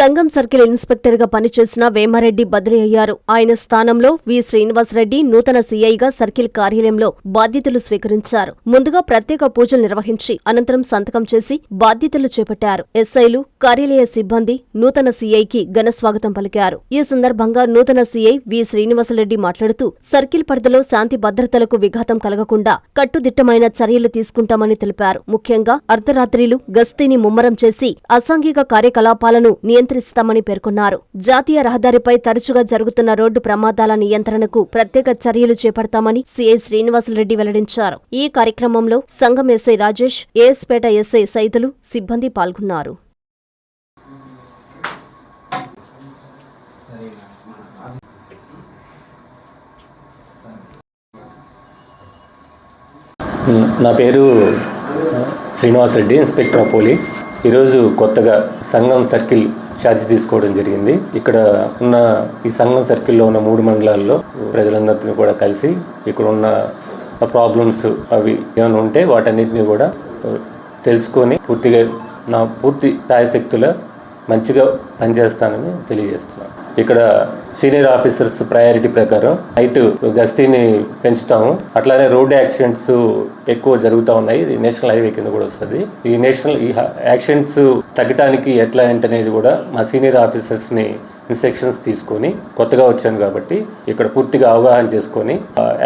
సంఘం సర్కిల్ ఇన్స్పెక్టర్గా పనిచేసిన వేమారెడ్డి బదిలీ అయ్యారు. ఆయన స్థానంలో వి. శ్రీనివాసరెడ్డి నూతన సీఐగా సర్కిల్ కార్యాలయంలో బాధ్యతలు స్వీకరించారు. ముందుగా ప్రత్యేక పూజలు నిర్వహించి అనంతరం సంతకం చేసి బాధ్యతలు చేపట్టారు. ఎస్ఐలు కార్యాలయ సిబ్బంది నూతన సీఐకి ఘన స్వాగతం పలికారు. ఈ సందర్భంగా నూతన సీఐ వి. శ్రీనివాసరెడ్డి మాట్లాడుతూ సర్కిల్ పరిధిలో శాంతి భద్రతలకు విఘాతం కలగకుండా కట్టుదిట్టమైన చర్యలు తీసుకుంటామని తెలిపారు. ముఖ్యంగా అర్ధరాత్రిలు గస్తీని ముమ్మరం చేసి అసాంఘిక కార్యకలాపాలను నియంత్రిస్తామని పేర్కొన్నారు. జాతీయ రహదారిపై తరచుగా జరుగుతున్న రోడ్డు ప్రమాదాల నియంత్రణకు ప్రత్యేక చర్యలు చేపడతామని సీఐ శ్రీనివాసరెడ్డి వెల్లడించారు. ఈ కార్యక్రమంలో సంఘం ఎస్ఐ రాజేష్ ఏఎస్పేట ఎస్ఐ సైతులు సిబ్బంది పాల్గొన్నారు. నా పేరు Srinivas Reddy inspector of police. ఈరోజు కొత్తగా సంఘం సర్కిల్ ఛార్జ్ తీసుకోవడం జరిగింది. ఇక్కడ ఉన్న ఈ సంఘం సర్కిల్లో ఉన్న మూడు మండలాల్లో ప్రజలందరితో కూడా కలిసి ఇక్కడ ఉన్న ప్రాబ్లమ్స్ అవి ఏమైనా ఉంటే వాటన్నిటిని కూడా తెలుసుకొని పూర్తిగా నా పూర్తి శాయశక్తుల మంచిగా పనిచేస్తానని తెలియజేస్తున్నాను. ఇక్కడ సీనియర్ ఆఫీసర్స్ ప్రయారిటీ ప్రకారం నైట్ గస్తీని పెంచుతాము. అట్లానే రోడ్ యాక్సిడెంట్స్ ఎక్కువ జరుగుతూ ఉన్నాయి. ఇది నేషనల్ హైవే కింద కూడా వస్తుంది. ఈ నేషనల్ ఈ యాక్సిడెంట్స్ తగ్గటానికి ఎట్లా ఏంటనేది కూడా మా సీనియర్ ఆఫీసర్స్ని ఇన్స్ట్రక్షన్స్ తీసుకొని కొత్తగా వచ్చాను కాబట్టి ఇక్కడ పూర్తిగా అవగాహన చేసుకొని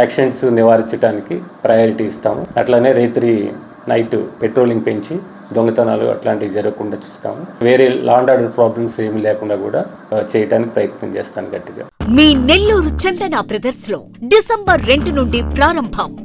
యాక్సిడెంట్స్ నివారించడానికి ప్రయారిటీ ఇస్తాము. అట్లానే రైతురి నైట్ పెట్రోలింగ్ పెంచి దొంగతనాలు అట్లాంటివి జరగకుండా చూస్తాము. వేరే లాండ్ ఆర్డర్ ప్రాబ్లమ్స్ ఏమి లేకుండా కూడా చేయడానికి ప్రయత్నం చేస్తాను గట్టిగా. మీ నెల్లూరు చందన బ్రదర్స్లో డిసెంబర్ రెండు నుండి ప్రారంభం.